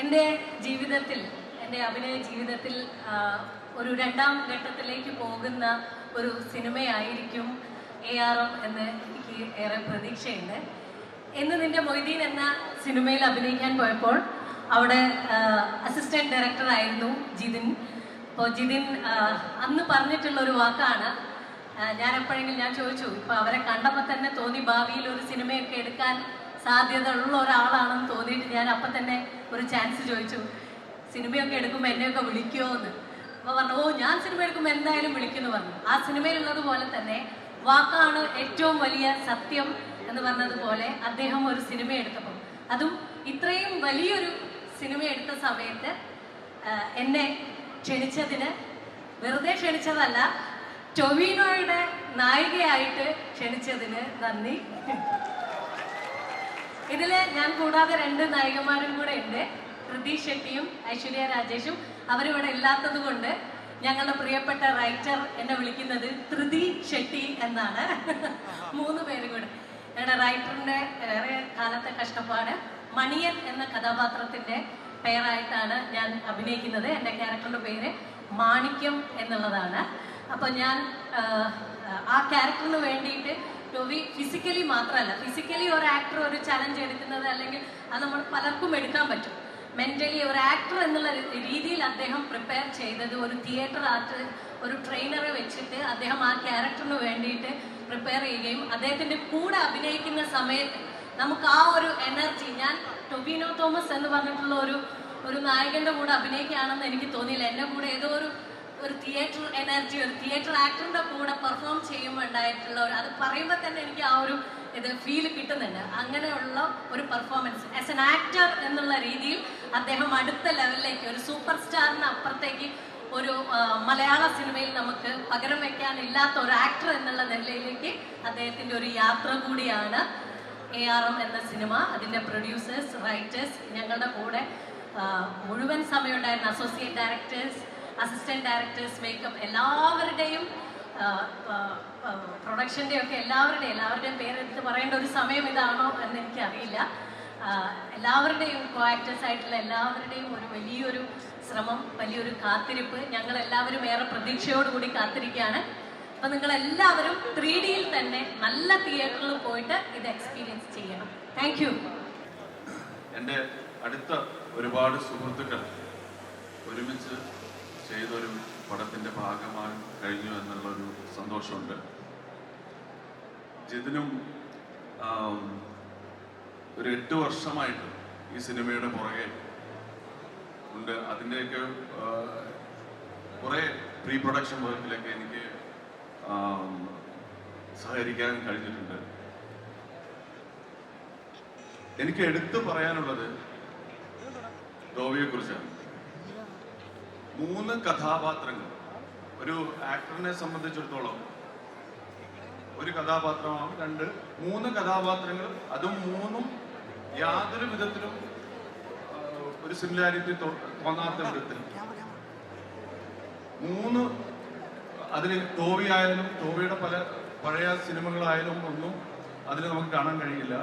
എന്റെ ജീവിതത്തിൽ എന്റെ അഭിനയ ജീവിതത്തിൽ ഒരു രണ്ടാം ഘട്ടത്തിലേക്ക് പോകുന്ന ഒരു സിനിമയായിരിക്കും എ ആർ എം എന്ന് എനിക്ക് ഏറെ പ്രതീക്ഷയുണ്ട്. എന്ന് നിന്റെ മൊയ്തീൻ എന്ന സിനിമയിൽ അഭിനയിക്കാൻ പോയപ്പോൾ അവിടെ അസിസ്റ്റന്റ് ഡയറക്ടർ ആയിരുന്നു ജിതിൻ. അപ്പോൾ ജിതിൻ അന്ന് പറഞ്ഞിട്ടുള്ള ഒരു വാക്കാണ് ഞാൻ എപ്പോഴെങ്കിലും ഞാൻ ചോദിച്ചു ഇപ്പൊ അവരെ കണ്ടപ്പോൾ തന്നെ തോന്നി ഭാവിയിൽ ഒരു സിനിമയൊക്കെ എടുക്കാൻ സാധ്യത ഉള്ള ഒരാളാണെന്ന് തോന്നിയിട്ട് ഞാൻ അപ്പം തന്നെ ഒരു ചാൻസ് ചോദിച്ചു. സിനിമയൊക്കെ എടുക്കുമ്പോൾ എന്നെയൊക്കെ വിളിക്കുമോ എന്ന് അപ്പോൾ പറഞ്ഞു ഓ ഞാൻ സിനിമ എടുക്കുമ്പോൾ എന്തായാലും വിളിക്കുമെന്ന് പറഞ്ഞു. ആ സിനിമയിലുള്ളതുപോലെ തന്നെ വാക്കാണ് ഏറ്റവും വലിയ സത്യം എന്ന് പറഞ്ഞതുപോലെ അദ്ദേഹം ഒരു സിനിമ എടുത്തപ്പോൾ അതും ഇത്രയും വലിയൊരു സിനിമ എടുത്ത സമയത്ത് എന്നെ ക്ഷണിച്ചതിന് വെറുതെ ക്ഷണിച്ചതല്ല ടൊവിനോയുടെ നായികയായിട്ട് ക്ഷണിച്ചതിന് നന്ദി. ഇതിൽ ഞാൻ കൂടാതെ രണ്ട് നായികമാരും കൂടെ ഉണ്ട്. പ്രതീഷ് ഷെട്ടിയും ഐശ്വര്യ രാജേഷും. അവരിവിടെ ഇല്ലാത്തത് കൊണ്ട് ഞങ്ങളുടെ പ്രിയപ്പെട്ട റൈറ്റർ എന്നെ വിളിക്കുന്നത് ധൃതി ഷെട്ടി എന്നാണ്. മൂന്ന് പേരും കൂടെ. ഞങ്ങളുടെ റൈറ്ററിന്റെ ഏറെ കാലത്തെ കഷ്ടപ്പാട് മണിയൻ എന്ന കഥാപാത്രത്തിന്റെ പേരായിട്ടാണ് ഞാൻ അഭിനയിക്കുന്നത്. എന്റെ ക്യാരക്ടറിന്റെ പേര് മാണിക്യം എന്നുള്ളതാണ്. അപ്പോൾ ഞാൻ ആ ക്യാരക്ടറിന് വേണ്ടിയിട്ട് ടോവി ഫിസിക്കലി മാത്രമല്ല. ഫിസിക്കലി ഒരു ആക്ടർ ഒരു ചലഞ്ച് എടുക്കുന്നത് അല്ലെങ്കിൽ അത് നമ്മൾ പലർക്കും എടുക്കാൻ പറ്റും. മെന്റലി ഒരു ആക്ടർ എന്നുള്ള രീതിയിൽ അദ്ദേഹം പ്രിപ്പയർ ചെയ്തത് ഒരു തിയേറ്റർ ആർട്ട് ഒരു ട്രെയിനറെ വെച്ചിട്ട് അദ്ദേഹം ആ ക്യാരക്ടറിന് വേണ്ടിയിട്ട് പ്രിപ്പയർ ചെയ്യുകയും അദ്ദേഹത്തിന്റെ കൂടെ അഭിനയിക്കുന്ന സമയത്ത് നമുക്ക് ആ ഒരു എനർജി ഞാൻ ടൊബിനോ തോമസ് എന്ന് പറഞ്ഞിട്ടുള്ള ഒരു ഒരു നായകന്റെ കൂടെ അഭിനയിക്കുകയാണെന്ന് എനിക്ക് തോന്നിയില്ല. എന്റെ കൂടെ ഏതോ ഒരു ഒരു തിയേറ്റർ എനർജി ഒരു തിയേറ്റർ ആക്ടറിന്റെ കൂടെ പെർഫോം ചെയ്യുമ്പോൾ ഉണ്ടായിട്ടുള്ള ഒരു അത് പറയുമ്പോൾ തന്നെ എനിക്ക് ആ ഒരു ഇത് ഫീൽ കിട്ടുന്നുണ്ട്. അങ്ങനെയുള്ള ഒരു പെർഫോമൻസ് ആസ് എൻ ആക്ടർ എന്നുള്ള രീതിയിൽ അദ്ദേഹം അടുത്ത ലെവലിലേക്ക് ഒരു സൂപ്പർ സ്റ്റാറിന് അപ്പുറത്തേക്ക് ഒരു മലയാള സിനിമയിൽ നമുക്ക് പകരം വെക്കാനില്ലാത്ത ഒരു ആക്ടർ എന്നുള്ള നിലയിലേക്ക് അദ്ദേഹത്തിന്റെ ഒരു യാത്ര കൂടിയാണ് എ ആർ എം എന്ന സിനിമ. അതിന്റെ പ്രൊഡ്യൂസേഴ്സ് റൈറ്റേഴ്സ് ഞങ്ങളുടെ കൂടെ മുഴുവൻ സമയം ഉണ്ടായിരുന്ന associate directors assistant directors makeup എല്ലാവരുടെയും പ്രൊഡക്ഷന്റെ ഒക്കെ എല്ലാവരുടെയും എല്ലാവരുടെയും പേരെടുത്ത് പറയേണ്ട ഒരു സമയം ഇതാണോ എന്ന് എനിക്കറിയില്ല. എല്ലാവരുടെയും കോ ആക്ടേഴ്സ് ആയിട്ടുള്ള എല്ലാവരുടെയും ഒരു വലിയൊരു ശ്രമം വലിയൊരു കാത്തിരിപ്പ് ഞങ്ങൾ എല്ലാവരും ഏറെ പ്രതീക്ഷയോടുകൂടി കാത്തിരിക്കുകയാണ്. അപ്പം നിങ്ങൾ എല്ലാവരും ത്രീ ഡിയിൽ തന്നെ നല്ല തിയേറ്ററിൽ പോയിട്ട് ഇത് എക്സ്പീരിയൻസ് ചെയ്യണം. താങ്ക് യു എന്റെ അടുത്ത ഒരുപാട് സുഹൃത്തുക്കൾ പടത്തിന്റെ ഭാഗമായി കഴിഞ്ഞു എന്നുള്ളൊരു സന്തോഷമുണ്ട്. ജിതിനും ഒരു എട്ട് വർഷമായിട്ട് ഈ സിനിമയുടെ പുറകെ ഉണ്ട്. അതിന്റെയൊക്കെ കുറേ പ്രീ പ്രൊഡക്ഷൻ വർക്കിലൊക്കെ എനിക്ക് സഹകരിക്കാൻ കഴിഞ്ഞിട്ടുണ്ട്. എനിക്ക് എടുത്തു പറയാനുള്ളത് ഗോവയെ കുറിച്ചാണ് മൂന്ന് കഥാപാത്രങ്ങൾ. ഒരു ആക്ടറിനെ സംബന്ധിച്ചിടത്തോളം ഒരു കഥാപാത്രമാണ് രണ്ട്. മൂന്ന് കഥാപാത്രങ്ങൾ അതും മൂന്നും യാതൊരു വിധത്തിലും ഒരു സിമിലാരിറ്റി തോന്നാത്ത വിധത്തിൽ മൂന്ന് അതിന് ടോവി ആയാലും ടോവിയുടെ പല പഴയ സിനിമകളായാലും ഒന്നും അതിൽ നമുക്ക് കാണാൻ കഴിയില്ല.